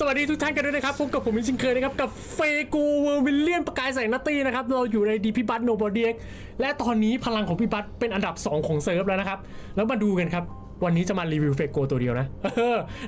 สวัสดีทุกท่านกันด้วยนะครับพบกับผมอีกเช่นเคยนะครับกับเฟโกเวอร์วิลเลียนประกายแสงนัตตี้นะครับเราอยู่ในดีพิบัตโนบอดีกและตอนนี้พลังของพี่บัตเป็นอันดับ 2 ของเซิร์ฟแล้วนะครับแล้วมาดูกันครับ วันนี้จะมารีวิวเฟโกตัวเดียวนะ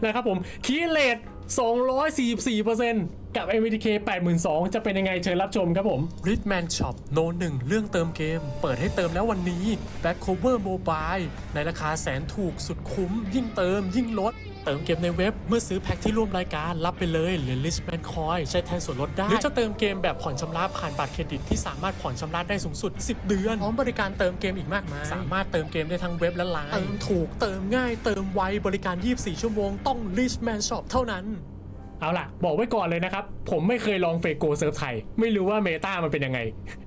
นะครับผมคีเลต 244%กับ MVDK 82,000 จะเป็นยังไงเชิญรับชมครับผม Ritman Shop โนหนึ่งเรื่องเติมเกม เปิดให้เติมแล้ววันนี้ Back Cover Mobile ในราคาแสนถูกสุดคุ้ม ยิ่งเติมยิ่งลด เติมเกมในเว็บเมื่อซื้อแพ็คที่ร่วมรายการรับไปเลยเหรียญ Richman Coin ใช้แทนส่วนลดได้ หรือจะเติมเกมแบบผ่อนชำระผ่านบัตรเครดิตที่สามารถผ่อนชำระได้สูงสุด 10 เดือนพร้อมบริการเติมเกมอีกมากมายสามารถเติมเกมได้ทั้งเว็บและไลน์เติมถูกเติมง่ายเติมไวบริการ 24 ชั่วโมงต้อง Richman Shop เท่านั้น เอาล่ะ บอกไว้ก่อนเลยนะครับ ผมไม่เคยลองเฟโกเซิร์ฟไทย ไม่รู้ว่าเมตามันเป็นยังไง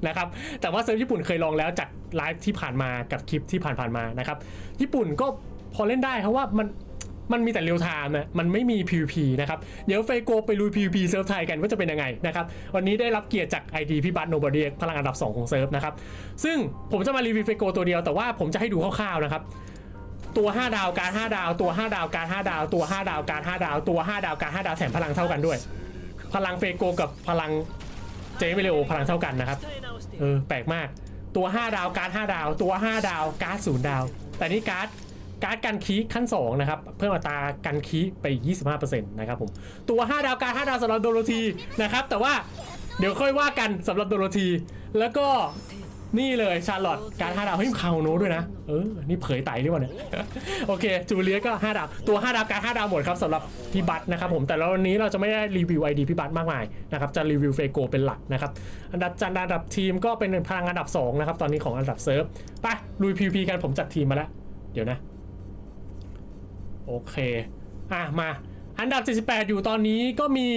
นะครับ แต่ว่าเซิร์ฟญี่ปุ่นเคยลองแล้วจากไลฟ์ที่ผ่านมากับคลิปที่ผ่านๆมานะครับ ญี่ปุ่นก็พอเล่นได้เพราะว่ามันมันมีแต่เรียลไทม์นะมันไม่มี PVP นะครับ เดี๋ยวเฟโกไปลุย PVP เซิร์ฟไทยกันว่าจะเป็นยังไงนะครับ วันนี้ได้รับเกียรติจาก ID พี่บัตโนบอดีพลังอันดับ 2 ของเซิร์ฟนะครับ ซึ่งผมจะมารีวิวเฟโกตัวเดียวแต่ว่าผมจะให้ดูคร่าวๆนะครับ ตัว 5 ดาวการ 5 ดาว ตัว 5 ดาวการ 5 ดาว ตัว 5 ดาวการ 5 ดาว ตัว 5 ดาวการ 5 ดาวแถมพลังเท่ากันด้วย พลังเฟโกกับพลังเจเมเลโอพลังเท่ากันนะครับเออแปลกมากตัว 5 ดาวการ 5 ดาว ตัว 5 ดาวการ์ด0ดาว แต่นี่การ์ดการ์ดกันคีขั้น 2 นะครับ เพิ่มอัตรากันคีไป 25%นะครับผม ตัว 5 ดาวการ 5 ดาวสำหรับโดโรธีนะครับ แต่ว่าเดี๋ยวค่อยว่ากันสำหรับโดโรธีแล้วก็ นี่เลยชาร์ลอตการห้าดาวเฮ้ยคาวโน้ด้วยนะ เออ นี่เผยไตหรือเปล่าเนี่ย โอเค จูเลียก็5ดาว ตัว5ดาวการ5ดาวหมดครับสำหรับพี่บัตนะครับผม แต่แล้ววันนี้เราจะไม่ได้รีวิวไอดีพี่บัตมากมายนะครับ จะรีวิวเฟโกเป็นหลักนะครับ อันดับจันอันดับทีมก็เป็นพลังอันดับ2นะครับ ตอนนี้ของอันดับเซิร์ฟ ไปลุย PVP กันผมจัดทีมมาแล้ว เดี๋ยวนะ โอเค อะมา อันดับ 78 อยู่ตอนนี้ก็มี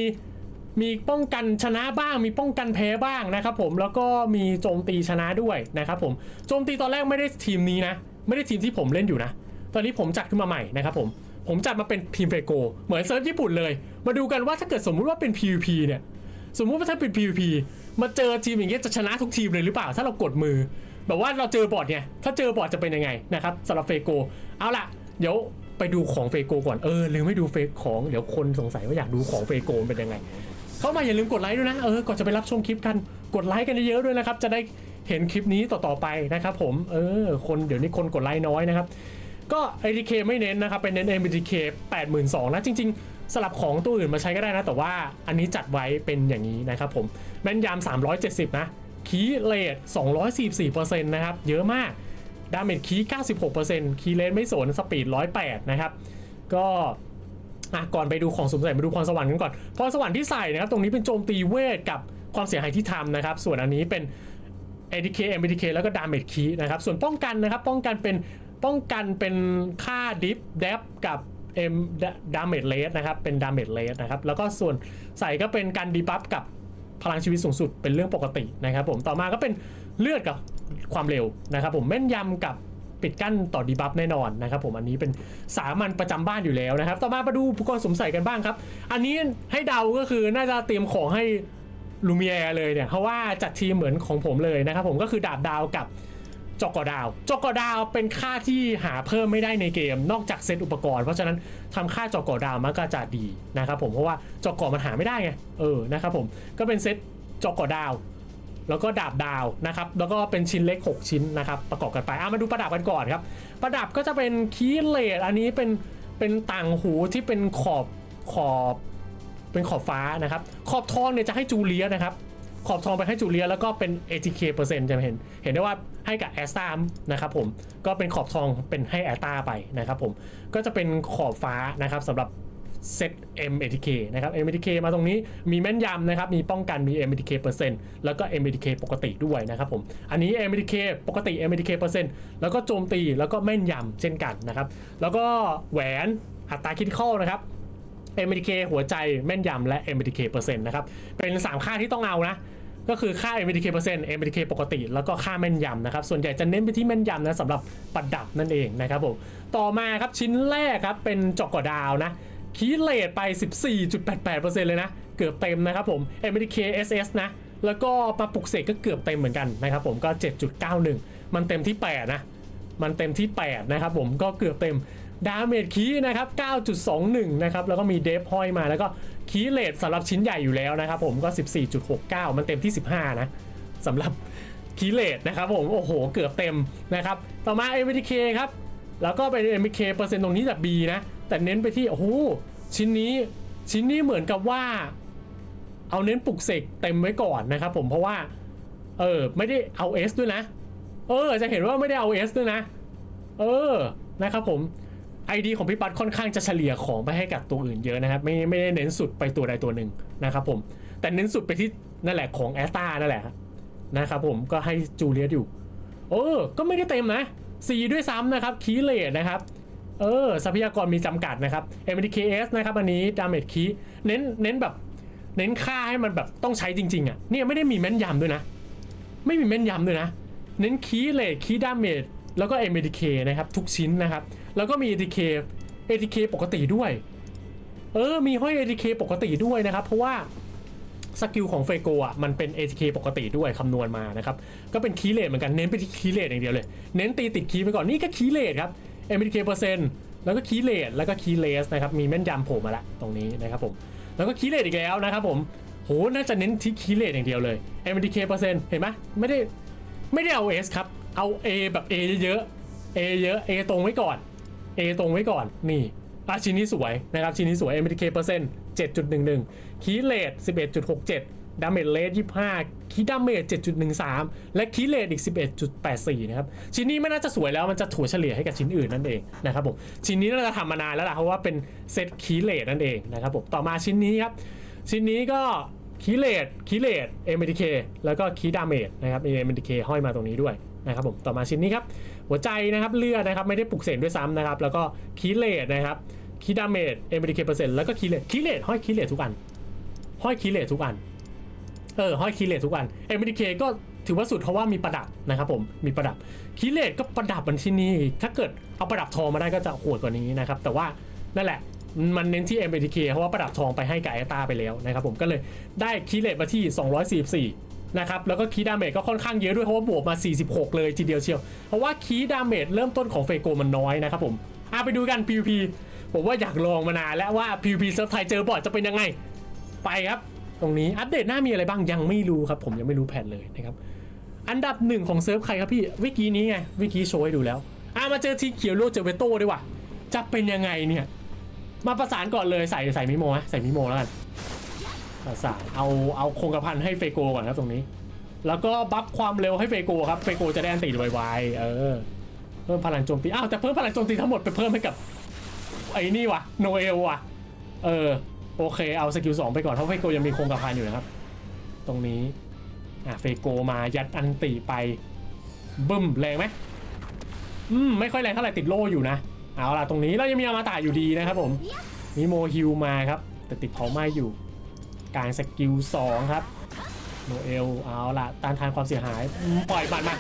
มีป้องกันชนะบ้าง มีป้องกันแพ้บ้างนะครับผมแล้วก็มีโจมตีชนะด้วยนะครับผมโจมตีตอนแรกไม่ได้ทีมนี้นะ ไม่ได้ทีมที่ผมเล่นอยู่นะ ตอนนี้ผมจัดขึ้นมาใหม่นะครับผมผมจัดมาเป็นทีมเฟโกเหมือนเซิร์ฟญี่ปุ่นเลย มาดูกันว่าถ้าเกิดสมมุติว่าเป็น PVP เนี่ยสมมุติว่าถ้าเป็น PVP มาเจอทีมอย่างเงี้ยจะชนะทุกทีมเลยหรือเปล่า ถ้าเรากดมือ แบบว่าเราเจอบอทไงถ้าเจอบอทจะเป็นยังไงนะครับสำหรับเฟโกเอาล่ะ เดี๋ยวไปดูของเฟโกก่อนเออลืมไม่ดูเฟของเดี๋ยวคนสงสัยว่าอยากดูของเฟโกเป็นยังไง เข้ามาอย่าลืมกดไลค์ด้วยนะเออก่อนจะไปรับชมคลิปกันกดไลค์กันเยอะๆด้วยนะครับ จะได้เห็นคลิปนี้ต่อๆไปนะครับผมเออคนเดี๋ยวนี้คนกดไลค์น้อยนะครับก็ ATK ไม่เน้นนะครับเป็นเน้น MBTK 82,000นะจริง ๆ สลับของตัวอื่นมาใช้ก็ได้นะ แต่ว่าอันนี้จัดไว้เป็นอย่างนี้นะครับผมแม่นยำ370 นะคีเลท244%นะครับเยอะมากดาเมจคี 96%คีเลนไม่สนสปีด 108 นะครับ ก็ อะก่อนไปดูของสวมใส่มาดูพรสวรรค์กันก่อนพรสวรรค์ที่ใส่นะครับตรงนี้เป็นโจมตีเวทกับความเสียหายที่ทำนะครับ ส่วนอันนี้เป็น ADK MBTK แล้วก็ Damage Key นะครับ ส่วนป้องกันนะครับ ป้องกันเป็นป้องกันเป็นค่า Dip d e p กับ M Damage Rate นะครับ เป็น Damage Rate นะครับ แล้วก็ส่วนใส่ก็เป็นการดีบัฟกับพลังชีวิตสูงสุดเป็นเรื่องปกตินะครับผม ต่อมาก็เป็นเลือดกับความเร็วนะครับผมแม่นยำกับ ปิดกั้นต่อดีบัฟแน่นอนนะครับผมอันนี้เป็นสามัญประจำบ้านอยู่แล้วนะครับ ต่อมามาดูอุปกรณ์สมใส่กันบ้างครับ อันนี้ให้เดาก็คือน่าจะเตรียมของให้ลูเมียเลยเนี่ยเพราะว่าจัดทีมเหมือนของผมเลยนะครับผมก็คือดาบดาวกับจอกกอดาว จอกกอดาวเป็นค่าที่หาเพิ่มไม่ได้ในเกม นอกจากเซตอุปกรณ์ เพราะฉะนั้นทำค่าจอกกอดาวมันก็จะดีนะครับผมเพราะว่าจอกกอมันหาไม่ได้ไงเออนะครับผมก็เป็นเซตจอกกอดาว แล้วก็ดาบดาวนะครับ แล้วก็เป็นชิ้นเล็ก 6 ชิ้นนะครับ ประกอบกันไปอะมาดูประดับกันก่อนครับ ประดับก็จะเป็นคีเลดอันนี้เป็นเป็นต่างหูที่เป็นขอบขอบเป็นขอบฟ้านะครับ ขอบทองเนี่ยจะให้จูเลียนะครับ ขอบทองไปให้จูเลียแล้วก็เป็น ATK เปอร์เซ็นต์จะเห็น เห็นได้ว่าให้กับแอสตานะครับผม ก็เป็นขอบทองเป็นให้แอสตาไปนะครับผม ก็จะเป็นขอบฟ้านะครับสำหรับ เซต MATK นะครับ MATK มาตรงนี้มีแม่นยำนะครับ มีป้องกันมี MATK เปอร์เซ็นต์แล้วก็ MATK ปกติด้วยนะครับผม อันนี้ MATK ปกติ MATK เปอร์เซ็นต์แล้วก็โจมตีแล้วก็แม่นยำเช่นกันนะครับ แล้วก็แหวนอัตราคิดข้อนะครับ MBTK หัวใจแม่นยำและ MBTK เปอร์เซ็นต์นะครับ เป็น 3 ค่าที่ต้องเอานะก็คือค่า MBTK เปอร์เซ็นต์ MBTK ปกติ แล้วก็ค่าแม่นยำนะครับ ส่วนใหญ่จะเน้นไปที่แม่นยำนะสำหรับประดับนั่นเองนะครับผม ต่อมาครับชิ้นแรกครับเป็นจอกกอดาวนะ คีเลทไป 14.88%เลยนะ เกือบเต็มนะครับผม MBTK SS นะ แล้วก็มาปลุกเสกก็เกือบเต็มเหมือนกันนะครับผมก็ 7.91 มันเต็มที่ 8 นะ มันเต็มที่ 8 นะครับผมก็เกือบเต็มดาเมจคีนะครับ 9.21 นะครับ แล้วก็มีเดฟห้อยมาแล้วก็คีเลทสำหรับชิ้นใหญ่อยู่แล้วนะครับผมก็ 14.69 มันเต็มที่ 15 นะสำหรับคีเลทนะครับผม โอ้โห เกือบเต็มนะครับ ต่อมา MTK ครับ แล้วก็เป็น M K เปอร์เซ็นต์ตรงนี้แบบ B นะ แต่เน้นไปที่โอ้โหชิ้นนี้ชิ้นนี้เหมือนกับว่า เอาเน้นปลุกเสกเต็มไว้ก่อนนะครับผมเพราะว่าเออไม่ได้เอา S ด้วยนะ เออจะเห็นว่าไม่ได้เอา S ด้วยนะ เออนะครับผม ID ของพี่ปัดค่อนข้างจะเฉลี่ยของไปให้กับตัวอื่นเยอะนะครับ ไม่ไม่ได้เน้นสุดไปตัวใดตัวหนึ่งนะครับผมแต่เน้นสุดไปที่นั่นแหละของแอสตานั่นแหละนะครับผมก็ให้จูเลียสอยู่ เออ ก็ไม่ได้เต็มนะ สีด้วยซ้ำนะครับคีเลตนะครับเออทรัพยากรมีจำกัดนะครับ MDKS นะครับอันนี้ดาเมจคีเน้นเน้นแบบเน้นค่าให้มันแบบต้องใช้จริงๆอะเนี่ยไม่ได้มีแม่นยำด้วยนะ ไม่มีแม่นยำด้วยนะ เน้นคีเลทคีดาเมจแล้วก็ MDK นะครับทุกชิ้นนะครับ แล้วก็มี ATK ATK ปกติด้วย เออมีห้อย ATK ปกติด้วยนะครับ เพราะว่า สกิลของเฟโกอะมันเป็น ATK ปกติด้วยคำนวณมานะครับ ก็เป็นคีเลทเหมือนกัน เน้นไปที่คีเลทอย่างเดียวเลย เน้นตีติดคีไปก่อน นี่ก็คีเลทครับ MDK เปอร์เซ็นต์แล้วก็คีเลทแล้วก็คีเลสนะครับ มีแม่นยำโผล่มาละตรงนี้นะครับผม แล้วก็คีเลทอีกแล้วนะครับผม โห น่าจะเน้นที่คีเลทอย่างเดียวเลย MDK เปอร์เซ็นต์เห็นไหมไม่ได้ไม่ได้เอา S ครับ เอา A แบบ A เยอะ A เยอะ A ตรงไว้ก่อน A ตรงไว้ก่อน นี่อะชิ้นนี้สวยนะครับชิ้นนี้สวย MTK เปอร์เซ็นต์7.11 คีเลท11.67 ดาเมจเลท25 คีดาเมจ7.13 และคีเลทอีก 11.84 นะครับ ชิ้นนี้ไม่น่าจะสวยแล้วมันจะถัวเฉลี่ยให้กับชิ้นอื่นนั่นเองนะครับผม ชิ้นนี้น่าจะทำมานานแล้วล่ะเพราะว่าเป็นเซตคีเลทนั่นเองนะครับผม ต่อมาชิ้นนี้ครับ ชิ้นนี้ก็คีเลตคีเลต MTK แล้วก็คีดาเมจนะครับมี MTK ห้อยมาตรงนี้ด้วยนะครับผม ต่อมาชิ้นนี้ครับ หัวใจนะครับเลือดนะครับไม่ได้ปลุกเสกด้วยซ้ำนะครับ แล้วก็คีเลตนะครับคีดาเมจ MTK เปอร์เซ็นต์แล้วก็คีเลตคีเลตห้อยคีเลตทุกอัน ห้อยคีเลตทุกอัน เออ ห้อยคีเลตทุกอัน MTK ก็ถือว่าสุดเพราะว่ามีประดับนะครับผมมีประดับคีเลตก็ประดับมันที่นี่ ถ้าเกิดเอาประดับทองมาได้ก็จะโหดกว่านี้นะครับ แต่ว่านั่นแหละมันเน้นที่ MBTK เพราะว่าประดับทองไปให้กับไอตาไปแล้วนะครับผมก็เลยได้คีเลตมาที่ 244 นะครับ แล้วก็คีดาเมจก็ค่อนข้างเยอะด้วย เพราะว่าบวกมา 46 เลยทีเดียวเชียว เพราะว่าคีดาเมจเริ่มต้นของเฟโกมันน้อยนะครับผมอะไปดูกัน PVP ผมว่าอยากลองมานานแล้วว่า PVP เซิร์ฟไทยเจอบอทจะเป็นยังไง ไปครับ ตรงนี้อัปเดตหน้ามีอะไรบ้างยังไม่รู้ครับ ผมยังไม่รู้แผนเลยนะครับ อันดับหนึ่งของเซิร์ฟใครครับพี่วิกี้นี้ไงวิกี้โชว์ให้ดูแล้วอะมาเจอทีเขียวโลเจอเวโต้ดีกว่าจะเป็นยังไงเนี่ย มาประสานก่อนเลยใส่ใส่มิโมะใส่มิโมแล้วกันประสานเอาเอาโครงกระพันให้เฟโกก่อนครับตรงนี้ แล้วก็บัฟความเร็วให้เฟโกครับเฟโกจะได้อันตีไวๆเออเพิ่มพลังโจมตีอ้าวแต่เพิ่มพลังโจมตีทั้งหมดไปเพิ่มให้กับไอ้นี่วะโนเอลวะเออ โอเคเอาสกิลสองไปก่อนเพราะเฟโกยังมีโครงกระพันอยู่นะครับ ตรงนี้อะเฟโกมายัดอันตีไปบึ้มแรงไหมอืมไม่ค่อยแรงเท่าไหร่ติดโล่อยู่นะ เอาล่ะตรงนี้เรายังมีอมตะอยู่ดีนะครับผมมีโมฮิวมาครับ แต่ติดเผาไหม้อยู่กลางสกิล2ครับโนเอลเอาล่ะต้านทานความเสียหายปล่อยบัตรมา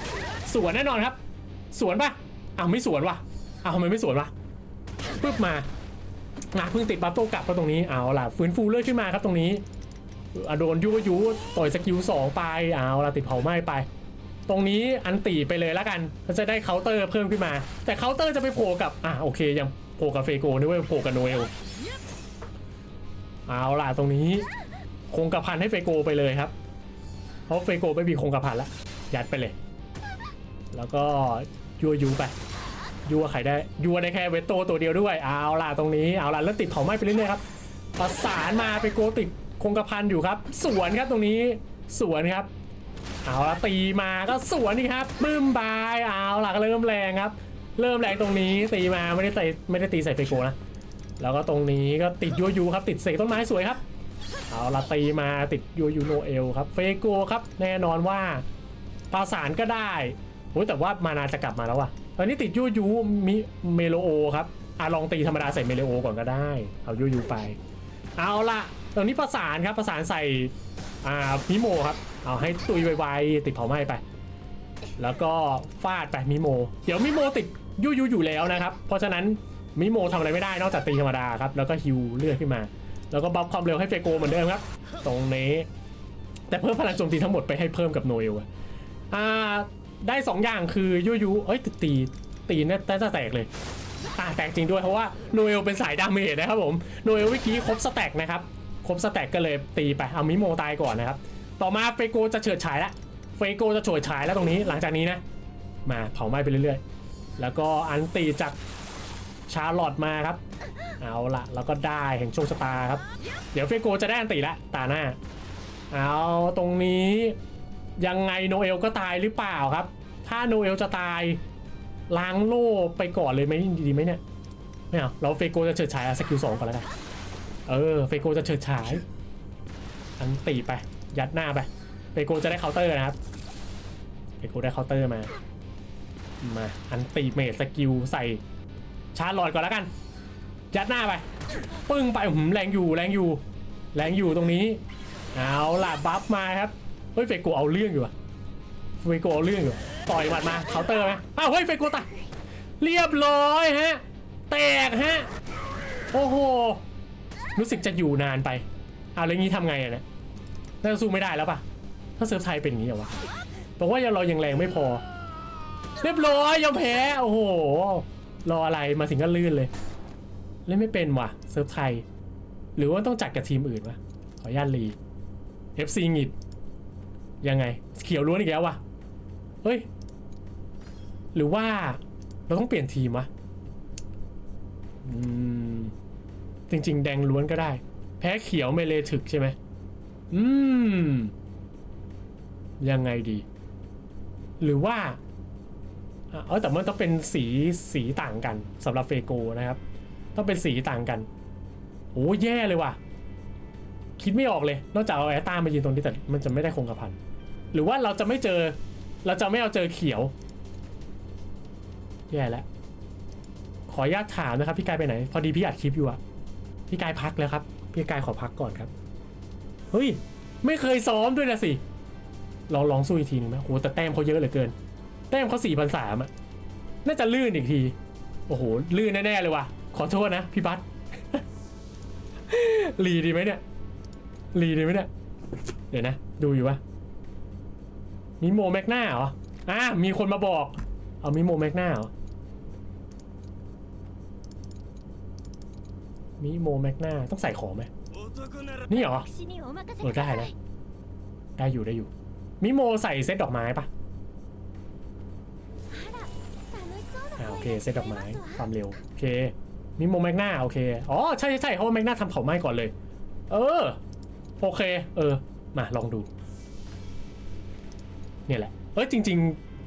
สวนแน่นอนครับ สวนปะอ้าวไม่สวนวะอ้าวทำไมไม่สวนวะปึ๊บมา มาเพิ่งติดบัฟโต้กลับก็ตรงนี้เอาล่ะฟื้นฟูเลือดขึ้นมาครับตรงนี้อโดนยุวยุต่อยสกิล2ไปเอาล่ะติดเผาไหม้ไป ตรงนี้อันตีไปเลยแล้วกันจะได้เคาน์เตอร์เพิ่มขึ้นมา แต่เคาน์เตอร์จะไปโผล่กับอะโอเคยังโผล่กับเฟโกนึกว่าโผล่กับโนเอลเอาล่ะตรงนี้ คงกระพันให้เฟโกไปเลยครับ เพราะเฟโกไม่มีคงกระพันแล้วยัดไปเลย แล้วก็ยัวยูไป ยัวใครได้ยัวได้แค่เวตโตตัวเดียวด้วยเอาล่ะตรงนี้เอาล่ะแล้วติดเผาไหม้ไปเรื่อยๆครับประสานมาเฟโกติดคงกระพันอยู่ครับ สวนครับตรงนี้สวนครับเอาละตีมาก็สวนนี่ครับบึ้มบายเอาล่ะก็เริ่มแรงครับ เริ่มแรงตรงนี้ตีมาไม่ได้ตีไม่ได้ตีใส่เฟโกนะแล้วก็ตรงนี้ก็ติดยูยูครับติดเสกต้นไม้สวยครับเอาละตีมาติดยูยูโนเอลครับเฟโกครับแน่นอนว่าประสานก็ได้โอ้แต่ว่ามานาจะกลับมาแล้วว่ะ ตอนนี้ติดยูยูมิเมโลโอครับอะลองตีธรรมดาใส่เมโลโอก่อนก็ได้ เอายูยูไป เอาละตอนนี้ประสานครับประสานใส่อ่ามิโมครับ เอาให้ตุยไวๆติดเผาไหม้ไป แล้วก็ฟาดไปมิโม เดี๋ยวมิโมติดยูยูอยู่แล้วนะครับ เพราะฉะนั้นมิโมทำอะไรไม่ได้นอกจากตีธรรมดาครับ แล้วก็ฮิวเลือดขึ้นมา แล้วก็บัฟความเร็วให้เฟโกเหมือนเดิมครับ ตรงนี้ แต่เพิ่มพลังโจมตีทั้งหมดไปให้เพิ่มกับโนเอลอะอ่า ได้สองอย่างคือยูยูเอ้ยตีตีน่าจะแตกเลยอ่าแตกจริงด้วยเพราะว่าโนเอลเป็นสายดาเมจนะครับผมโนเอลเมื่อกี้ครบสแต็กนะครับครบสแต็กก็เลยตีไปเอามิโมตายก่อนนะครับต่อมาเฟโกจะเฉิดฉายละเฟโกจะโฉดฉายแล้วตรงนี้หลังจากนี้นะ มาเผาไหม้ไปเรื่อยๆ แล้วก็อันตีจากชาร์ลอตมาครับ เอาละแล้วก็ได้แห่งโชคชะตาครับ เดี๋ยวเฟโกจะได้อันตีละตาหน้า เอาตรงนี้ ยังไงโนเอลก็ตายหรือเปล่าครับ ถ้าโนเอลจะตายล้างโล่ไปก่อนเลยไหมดีไหมเนี่ยไม่เอาเราเฟโกจะเฉิดฉายสกิลสองก่อนแล้วกันเออเฟโกจะเฉิดฉายอันตีไป ยัดหน้าไปเฟโกจะได้เคาน์เตอร์นะครับเฟโกได้เคาน์เตอร์มามาอันตีเมทสกิลใส่ชาร์ลอดก่อนแล้วกัน ยัดหน้าไป ปึ้งไปหืมแรงอยู่แรงอยู่ แรงอยู่ตรงนี้ เอาล่ะบัฟมาครับ เฮ้ยเฟโกเอาเรื่องอยู่อะเฟโกเอาเรื่องอยู่ต่อยหมัดมาเคาน์เตอร์ไหมอ้าวเฮ้ยเฟโกตายเรียบร้อยฮะแตกฮะโอ้โหรู้สึกจะอยู่นานไปเอาแล้วงี้ทำไงอะเนี่ยน่าจะสู้ไม่ได้แล้วปะถ้าเซิร์ฟไทยเป็นอย่างนี้เหรอวะบอกว่าเรายังแรงไม่พอ เรียบร้อยยอมแพ้ โอ้โห รออะไรมาถึงก็ลื่นเลย เล่นไม่เป็นว่ะเซิร์ฟไทย หรือว่าต้องจัดกับทีมอื่นวะขออนุญาตรี FC หงิด ยังไง เขียวล้วนอีกแล้ววะเฮ้ย หรือว่าเราต้องเปลี่ยนทีมวะอืม จริง ๆ แดงล้วนก็ได้ แพ้เขียวเมเลถึกใช่ไหมอืม ยังไงดี หรือว่าเออแต่มันต้องเป็นสีสีต่างกันสำหรับเฟโกนะครับ ต้องเป็นสีต่างกัน โอ้แย่เลยว่ะ คิดไม่ออกเลย นอกจากเอาแอตตามายืนตรงนี้แต่มันจะไม่ได้คงกระพัน หรือว่าเราจะไม่เจอ เราจะไม่เอาเจอเขียว แย่แล้ว ขออนุญาตถามนะครับ พี่กายไปไหน พอดีพี่อัดคลิปอยู่อะพี่กายพักแล้วครับ พี่กายขอพักก่อนครับ เฮ้ย ไม่เคยซ้อมด้วยนะสิ ลองลองสู้อีกทีหนึงไหมโหแต่แต้มเขาเยอะเหลือเกิน แต้มเขาสี่พันสามอะน่าจะลื่นอีกที โอ้โห ลื่นแน่ๆเลยว่ะ ขอโทษนะพี่บัสรีดีไหมเนี่ย รีดีไหมเนี่ย เดี๋ยวนะ ดูอยู่ปะมีโมแมกนาเหรอ อ่ามีคนมาบอก เอามีโมแมกนาเหรอมีโมแมกนาต้องใส่ของไหมนี่เหรอเออได้แล้วได้อยู่ได้อยู่ มิโมใส่เซตดอกไม้ปะอ่าโอเคเซตดอกไม้ความเร็วโอเคมิโมแมกนาโอเค อ๋อใช่ใช่เพราะแมกนาทำเขาไม้ก่อนเลย เออ โอเค เออ มาลองดู เนี่ยแหละ เออจริง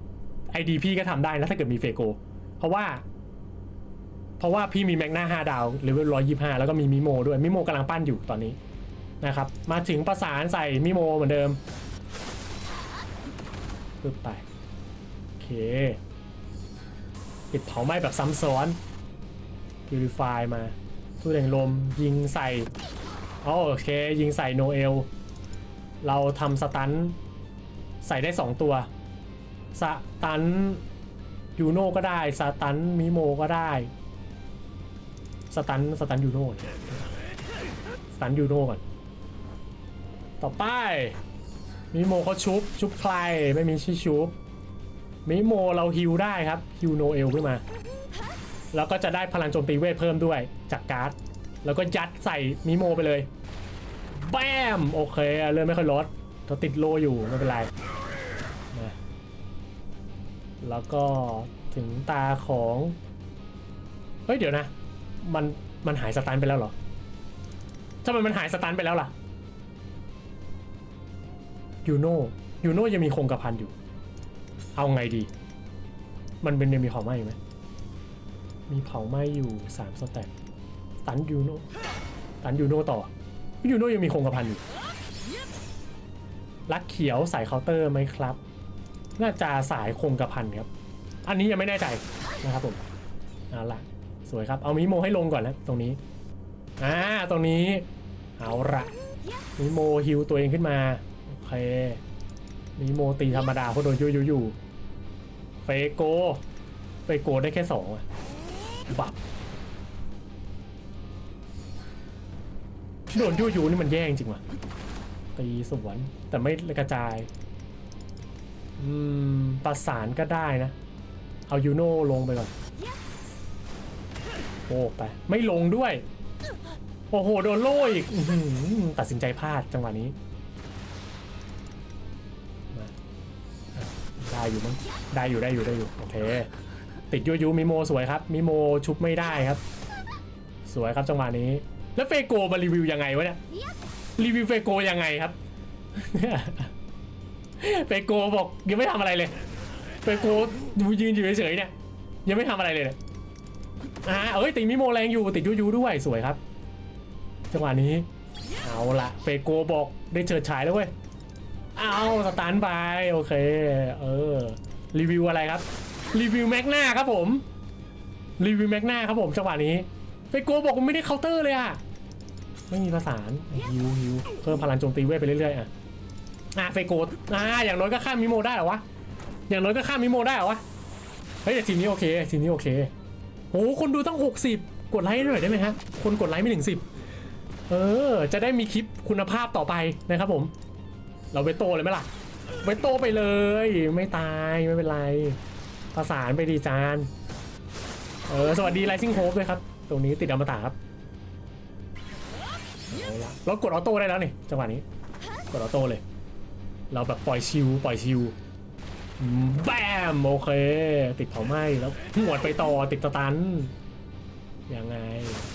ๆไอดีพี่ก็ทำได้นะถ้าเกิดมีเฟโก เพราะว่า เพราะว่าพี่มีแมกนาห้าดาวเลเวลร้อยยี่ห้าแล้วก็มีมิโมด้วย มิโมกำลังปั้นอยู่ตอนนี้นะครับ มาถึงประสานใส่มิโมเหมือนเดิมปึ๊บไป โอเค ปิดเผาไหม้แบบซ้ำซ้อน Purify มาตู้แดงลมยิงใส่ อ๋อโอเค ยิงใส่โนเอล เราทำสตันใส่ได้ 2 ตัว สตันยูโน่ก็ได้ สตันมิโมก็ได้ สตันสตันยูโน่สตันยูโน่ก่อน ต่อไปมิโมเขาชุบ ชุบใครไม่มีชื่อชุบมิโมเราฮิวได้ครับฮิวโนเอลขึ้นมา แล้วก็จะได้พลังโจมตีเวทเพิ่มด้วยจากการ์ด แล้วก็ยัดใส่มิโมไปเลยแบมโอเคเลื่อนไม่ค่อยลดเราติดโลอยู่ไม่เป็นไรนะแล้วก็ถึงตาของเฮ้ยเดี๋ยวนะ มันมันหายสตันไปแล้วเหรอทำไมมันหายสตันไปแล้วล่ะยูโน่ยูโน่ยังมีคงกระพันอยู่ เอาไงดี มันเป็นยังมีเผาไหม้อยู่ไหมมีเผาไหม้อยู่สามสแต็ก ตันยูโนตันยูโนต่อยูโนยังมีคงกระพันอยู่ลักเขียวสายเคาน์เตอร์ไหมครับ น่าจะสายคงกระพันครับ อันนี้ยังไม่แน่ใจนะครับผมเอาละสวยครับเอามิโมให้ลงก่อนแล้วตรงนี้อ่าตรงนี้เอาละมิโมฮิวตัวเองขึ้นมาโอเคมิโมตีธรรมดาเพราะโดนยุยอยู่เฟโกเฟโกได้แค่สองอะบับ โดนยุยยูนี่มันแย่จริงว่ะตีสวนแต่ไม่กระจาย อืม ประสานก็ได้นะ เอายูโน่ลงไปก่อน โอ้ไป ไม่ลงด้วย โอ้โห โดนโล่อีกตัดสินใจพลาดจังหวะนี้ได้อยู่มั้งได้อยู่ได้อยู่ได้อยู่ โอเค ติดยูยูมิโมสวยครับ มิโมชุบไม่ได้ครับ สวยครับจังหวะนี้ แล้วเฟโกมารีวิวยังไงวะเนี่ยรีวิวเฟโกยังไงครับเฟโกบอกยังไม่ทำอะไรเลยเฟโกดูยืนอยู่เฉยๆเนี่ยยังไม่ทำอะไรเลยเนี่ยอ่าเอ้ยติดมิโมแรงอยู่ติดยูยูด้วยสวยครับ จังหวะนี้ เอาละเฟโกบอกได้เฉิดฉายแล้วเว้ยเอาสตาร์ไปโอเค เออรีวิวอะไรครับรีวิวแม็กหน้าครับผมรีวิวแม็กหน้าครับผมจังหวะนี้ เฟโกบอกว่าไม่ได้เคาน์เตอร์เลยอะไม่มีประสานฮิวฮิวเพิ่มพลังโจมตีเวทไปเรื่อยๆอะอะเฟโกอ่าอย่างน้อยก็ข้ามมิโมได้เหรอวะอย่างน้อยก็ข้ามมิโมได้เหรอวะเฮ้ยแต่ทีมนี้โอเคทีมนี้โอเคโอ้คนดูตั้ง 60 กดไลค์หน่อยได้ไหมฮะคนกดไลค์ไม่ถึง 10 เออ จะได้มีคลิปคุณภาพต่อไปนะครับผม เราไปโตเลยไหมล่ะไปโตไปเลย ไม่ตายไม่เป็นไรประสานไปดีจานเออสวัสดีไลซิ่งโฮปด้วยครับ ตรงนี้ติดอมตะครับเอาละเรากดออโต้ได้แล้วนี่จังหวะนี้ กดออโต้เลย เราแบบปล่อยชิวปล่อยชิวแบมโอเค ติดเผาไหม้แล้วหวดไปต่อติดสตันยังไง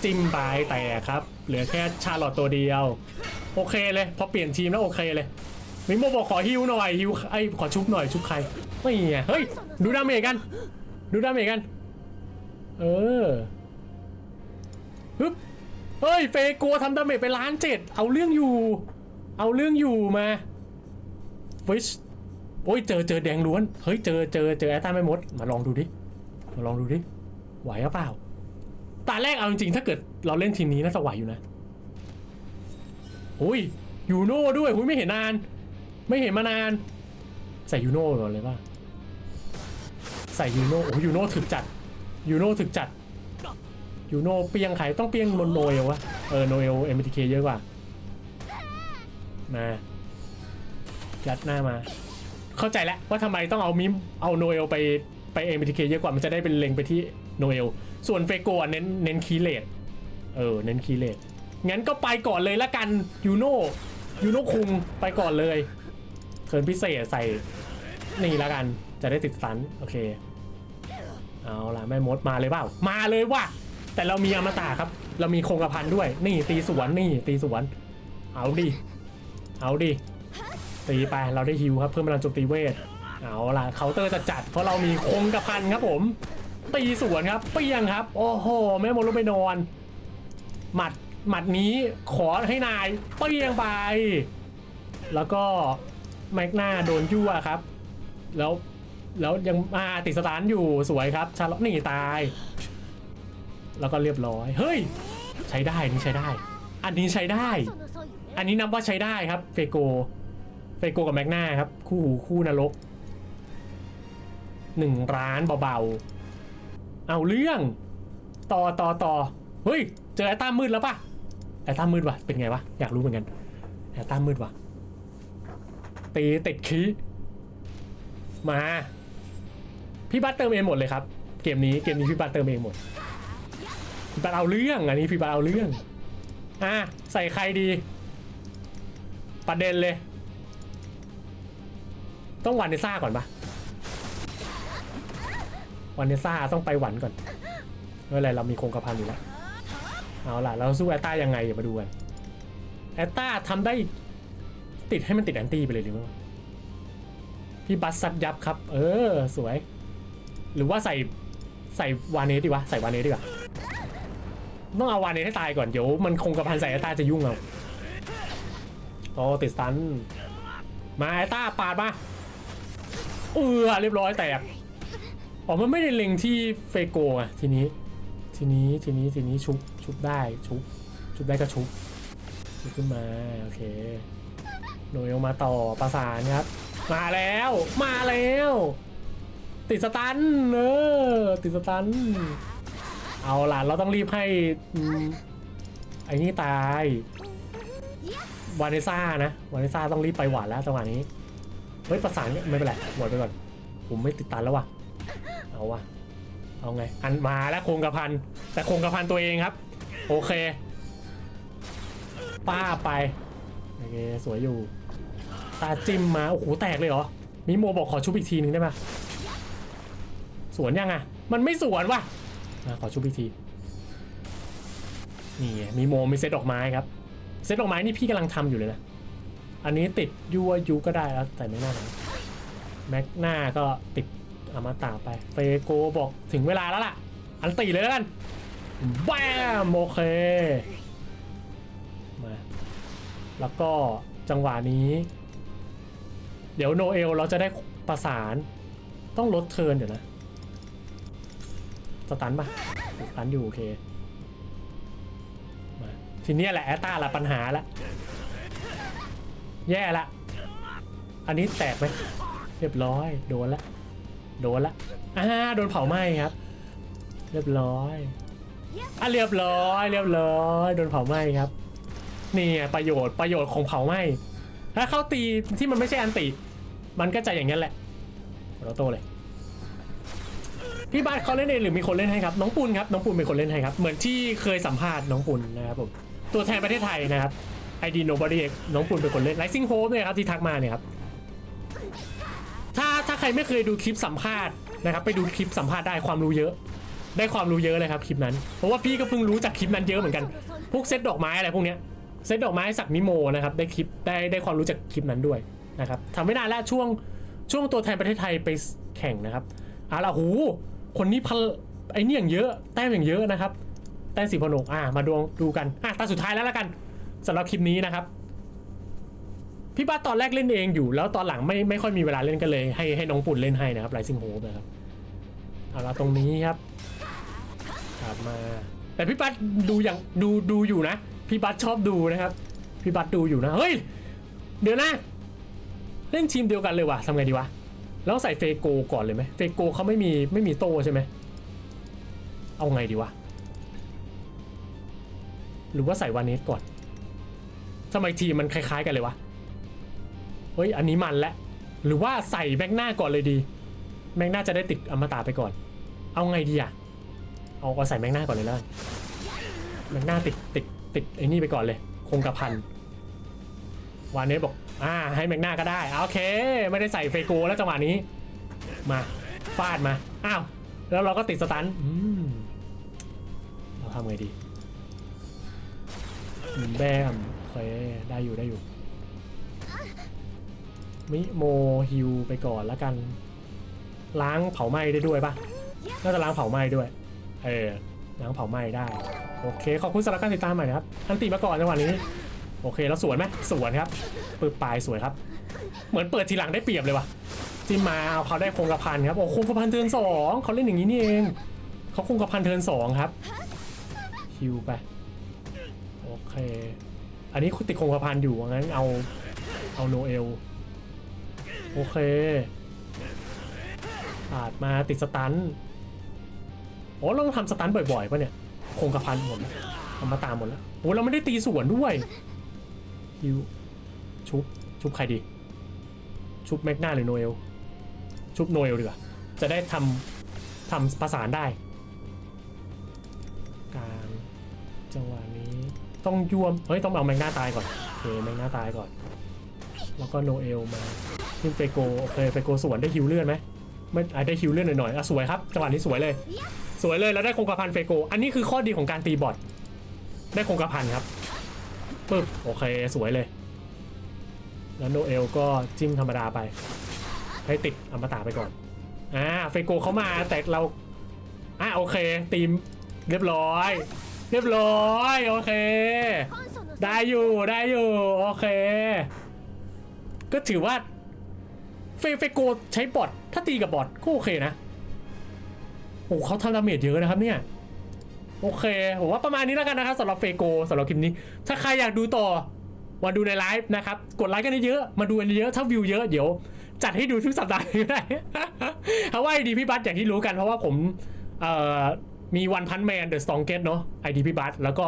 จิ้มไปแต่ครับ เหลือแค่ชาลอตตัวเดียว โอเคเลยพอเปลี่ยนทีมแล้วโอเคเลยมิโมบอกขอฮิวหน่อยฮิวไอ้ขอชุบหน่อยชุบใครไม่ไงเฮ้ยดูดาเมจกัน ดูดาเมจกัน เออ ฮึบเฮ้ยเฟโกทำดาเมจไปล้านเจ็ดเอาเรื่องอยู่ เอาเรื่องอยู่มาฟิชโอ้ยเจอเจอแดงล้วน เฮ้ยเจอเจอเจอแอตตาไม่มด มาลองดูดิ มาลองดูดิ ไหวหรือเปล่า ตาแรกเอาจริงๆ ถ้าเกิดเราเล่นทีมนี้น่าจะไหวอยู่นะโอ้ยยูโน่ด้วยหุยไม่เห็นนาน ไม่เห็นมานาน ใส่ยูโน่เลยป่ะ ใส่ยูโน่โอ้ยยูโน่ถึกจัดยูโน่ถึกจัด ยูโนเปียงไข่ต้องเปียงโนเอลวะเออโนเอลเอ็มทีเคเยอะกว่ามายัดหน้ามา เข้าใจแล้วว่าทำไมต้องเอามิมเอาโนเอลไปไปเอ็มทีเคเยอะกว่ามันจะได้เป็นเล็งไปที่โนเอลส่วนเฟโกะเน้นเน้นคีเลตเออเน้นคีเลตงั้นก็ไปก่อนเลยละกันยูโนยูโนคุงไปก่อนเลยเทิร์นพิเศษใส่นี่ละกันจะได้ติดสันโอเคเอาล่ะแม่มดมาเลยเปล่า มาเลยว่ะ แต่เรามีอมตะครับ เรามีคงกระพันด้วย นี่ตีสวนนี่ตีสวน เอาดิ เอาดิ ตีไปเราได้ฮิวครับเพิ่มพลังโจมตีเวท เอาล่ะเคาน์เตอร์จะจัดเพราะเรามีคงกระพันครับผม ตีสวนครับเปียงครับ โอ้โหแม่มดลงไปนอน หมัดหมัดนี้ขอให้นายเปียงไป แล้วก็แม็กหน้าโดนยั่วครับ แล้วแล้วยังมาติดสตาร์อยู่สวยครับชาร์ลอตนี่ตาย แล้วก็เรียบร้อย เฮ้ย ใช้ได้อันนี้ใช้ได้ อันนี้ใช้ได้ อันนี้นับว่าใช้ได้ครับ เฟโก เฟโกกับแมกนาครับ คู่หูคู่นรกหนึ่งร้านเบาๆ เอาเรื่อง ต่อต่อต่อเฮ้ย เจอแอตตามืดแล้วปะแอตตามืดวะเป็นไงวะ อยากรู้เหมือนกันแอตตามืดวะตีติดคีมา พี่บัตเติมเองหมดเลยครับ เกมนี้เกมนี้พี่บัตเติมเองหมด พี่บัตเอาเรื่องอันนี้พี่บัตเอาเรื่องอะใส่ใครดีประเด็นเลย ต้องวันเนซ่าก่อนปะวันเนซ่าต้องไปหวันก่อนไม่เป็นไรเรามีโครงกระพันอยู่แล้วเอาล่ะ เราสู้แอตตายังไงเดี๋ยวมาดูกันแอตตาทำได้ติดให้มันติดแอนตี้ไปเลยหรือเปล่าพี่บัสซัดยับครับ เออ สวย หรือว่าใส่ใส่วานเนสดีวะ ใส่วานเนสดีกว่า ต้องเอาวานเนสให้ตายก่อนเดี๋ยวมันคงกระพันใส่แอตตาจะยุ่งเอาโอ้ติดสตันมาไอต้าปาดมาเออเรียบร้อยแตกอ๋อมันไม่ได้เล็งที่เฟโกะทีนี้ ทีนี้ทีนี้ทีนี้ชุบชุบได้ชุบชุบได้ก็ชุบชุบขึ้นมาโอเคโนยลมาต่อประสานครับ มาแล้วมาแล้ว ติดสตันเออติดสตัน เอาล่ะเราต้องรีบให้อืมไอ้นี่ตายวานิซ่านะวานิซ่าต้องรีบไปหวานแล้วจังหวะนี้เฮ้ยประสานเนี่ยไม่เป็นไรหมดไปก่อนผมไม่ติดตันแล้วว่ะเอาว่ะเอาไงอันมาแล้วโครงกระพันแต่โครงกระพันตัวเองครับ โอเค ป้าไปโอเคสวยอยู่ ตาจิ้มมาโอ้โหแตกเลยเหรอมิโมบอกขอชุบอีกทีหนึ่งได้ไหมสวนยังอะมันไม่สวนว่ะ อะขอชุบอีกทีนี่มีโมมีเซตดอกไม้ครับ เซตดอกไม้นี่พี่กำลังทำอยู่เลยนะ อันนี้ติดยัวยุก็ได้แล้วแต่ไม่น่าแม็กหน้าก็ติดอามาตะไป เฟโกบอกถึงเวลาแล้วล่ะ อันตีเลยแล้วกันแบมโอเคมาแล้วก็จังหวะนี้ เดี๋ยวโนเอลเราจะได้ประสานต้องลดเทิร์นเดี๋ยวนะ สตันปะสตันอยู่โอเคมาทีเนี้ยแหละแอตตาละปัญหาละ แย่ละ อันนี้แตกไหมเรียบร้อย โดนละ โดนละอ่าโดนเผาไหม้ครับ เรียบร้อยอะเรียบร้อย เรียบร้อย โดนเผาไหม้ครับ นี่ไงประโยชน์ประโยชน์ของเผาไหม้ถ้าเข้าตีที่มันไม่ใช่อันติ มันก็จะอย่างนั้นแหละเรโตเลย พี่บาสเขาเล่นเองหรือมีคนเล่นให้ครับ น้องปุณครับน้องปุณเป็นคนเล่นให้ครับ เหมือนที่เคยสัมภาษณ์น้องปุณนะครับผมตัวแทนประเทศไทยนะครับ ID Nobody X น้องปุณเป็นคนเล่น Rising Hope เนี่ยครับที่ทักมาเนี่ยครับถ้าถ้าใครไม่เคยดูคลิปสัมภาษณ์นะครับไปดูคลิปสัมภาษณ์ได้ความรู้เยอะ ได้ความรู้เยอะเลยครับคลิปนั้นเพราะว่าพี่ก็เพิ่งรู้จากคลิปนั้นเยอะเหมือนกัน พวกเซตดอกไม้อะไรพวกเนี้ยเซตดอกไม้สักมิโมนะครับได้คลิปได้ได้ความรู้จากคลิปนั้นด้วยนะครับทำไม่นานแล้วช่วงช่วงตัวแทนประเทศไทยไปแข่งนะครับเอาล่ะหู คนนี้พันไอ้นี่อย่างเยอะ แต้มอย่างเยอะนะครับ แต้มสีพนกอ่า มาดูดูกัน อะตาสุดท้ายแล้วละกันสำหรับคลิปนี้นะครับ พี่บ้าสตอนแรกเล่นเองอยู่ แล้วตอนหลังไม่ไม่ค่อยมีเวลาเล่นกันเลย ให้ให้น้องปุ่นเล่นให้นะครับไรซิงโฮปนะครับเอาละตรงนี้ครับกลับมา แต่พี่บัสดูอย่างดูดูอยู่นะ พี่บัสชอบดูนะครับ พี่บัสดูอยู่นะ เฮ้ย เดี๋ยวนะ เล่นทีมเดียวกันเลยว่ะทำไงดีวะ แล้วใส่เฟโกก่อนเลยไหมเฟโกเขาไม่มีไม่มีโต้ใช่ไหมเอาไงดีวะ หรือว่าใส่วานิสก่อนทำไมทีมันคล้ายๆกันเลยวะ เฮ้ย อันนี้มันแล้วหรือว่าใส่แม็กหน้าก่อนเลยดี แม็กหน้าจะได้ติดอมตะไปก่อน เอาไงดีอะเอาเอาใส่แม็กหน้าก่อนเลยแล้วแม็กหน้าติดติดติดไอ้นี่ไปก่อนเลย คงกระพัน วานเนสบอก อ่าให้แมกหน้าก็ได้โอเค ไม่ได้ใส่เฟโกแล้วจังหวะนี้ มาฟาดมาอ้าวแล้วเราก็ติดสตันเราทำไงดีหมุนแบมโอเคได้อยู่ได้อยู่มิโมฮิวไปก่อนแล้วกัน ล้างเผาไหม้ได้ด้วยปะน่าจะล้างเผาไหม้ด้วย เออล้างเผาไหม้ได้ โอเค ขอบคุณสำหรับการติดตามใหม่นะครับอันตีมาก่อนจังหวะนี้ โอเค แล้วสวนไหมสวนครับ ปืบปลายสวยครับ เหมือนเปิดทีหลังได้เปรียบเลยว่ะจิมมาเอาเขาได้คงกระพันครับโอ้คงกระพันเทินสองเขาเล่นอย่างนี้นี่เองเขาคงกระพันเทินสองครับฮิวไปโอเคอันนี้ติดคงกระพันอยู่งั้นเอาเอาโนเอลโอเคปาดมาติดสตันโอ้เราต้องทำสตันบ่อยๆป่ะเนี่ยคงกระพันหมดแล้วทำมาตามหมดแล้วโอ้เราไม่ได้ตีสวนด้วยฮิว ชุบ ชุบใครดี ชุบแมกนาหรือโนเอล ชุบโนเอลดีกว่าจะได้ทำทำประสานได้ กลางจังหวะนี้ต้องยวม เฮ้ย ต้องเอาแมกนาตายก่อนโอเคแมกนาตายก่อน แล้วก็โนเอลมาขึ้นเฟโกโอเคเฟโกสวนได้ฮิวเลื่อนไหมไม่อะได้ฮิวเลื่อนหน่อยๆอะสวยครับจังหวะนี้สวยเลย สวยเลยแล้วได้คงกระพันเฟโก อันนี้คือข้อดีของการตีบอทได้คงกระพันครับปึ๊บโอเคสวยเลย แล้วโนเอลก็จิ้มธรรมดาไป ให้ติดอมตะไปก่อนอ่าเฟโกเขามาแต่เราอะโอเคตีมเรียบร้อย เรียบร้อยโอเค ได้อยู่ได้อยู่โอเค ก็ถือว่าเฟเฟโกใช้บอทถ้าตีกับบอทก็โอเคนะโอ้เขาทำดาเมจเยอะนะครับเนี่ยโอเคผมว่าประมาณนี้แล้วกันนะครับสำหรับเฟโกสำหรับคลิปนี้ ถ้าใครอยากดูต่อ มาดูในไลฟ์นะครับ กดไลค์กันเยอะๆมาดูกันเยอะถ้าวิวเยอะเดี๋ยว จัดให้ดูทุกสัปดาห์ก็ได้เพราะว่าไอดีพี่บัสอย่างที่รู้กันเพราะว่าผมมีวันพันแมนเดอะสตองเกตเนาะไอดีพี่บัสแล้วก็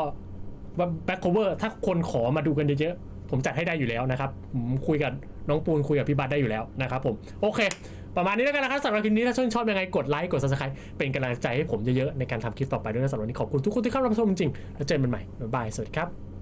แบ็คโคเวอร์ถ้าคนขอมาดูกันเยอะๆผมจัดให้ได้อยู่แล้วนะครับผมคุยกับน้องปูนคุยกับพี่บัสได้อยู่แล้วนะครับผมโอเค ประมาณนี้แล้วกันนะครับสำหรับคลิปนี้ถ้าชื่นชอบยังไงกดไลค์กด subscribe เป็นกำลังใจให้ผมเยอะๆในการทำคลิปต่อไปด้วยนะสำหรับวันนี้ขอบคุณทุกคนที่เข้ารับชมจริงๆแล้วเจอกันใหม่บ๊ายบายสวัสดีครับ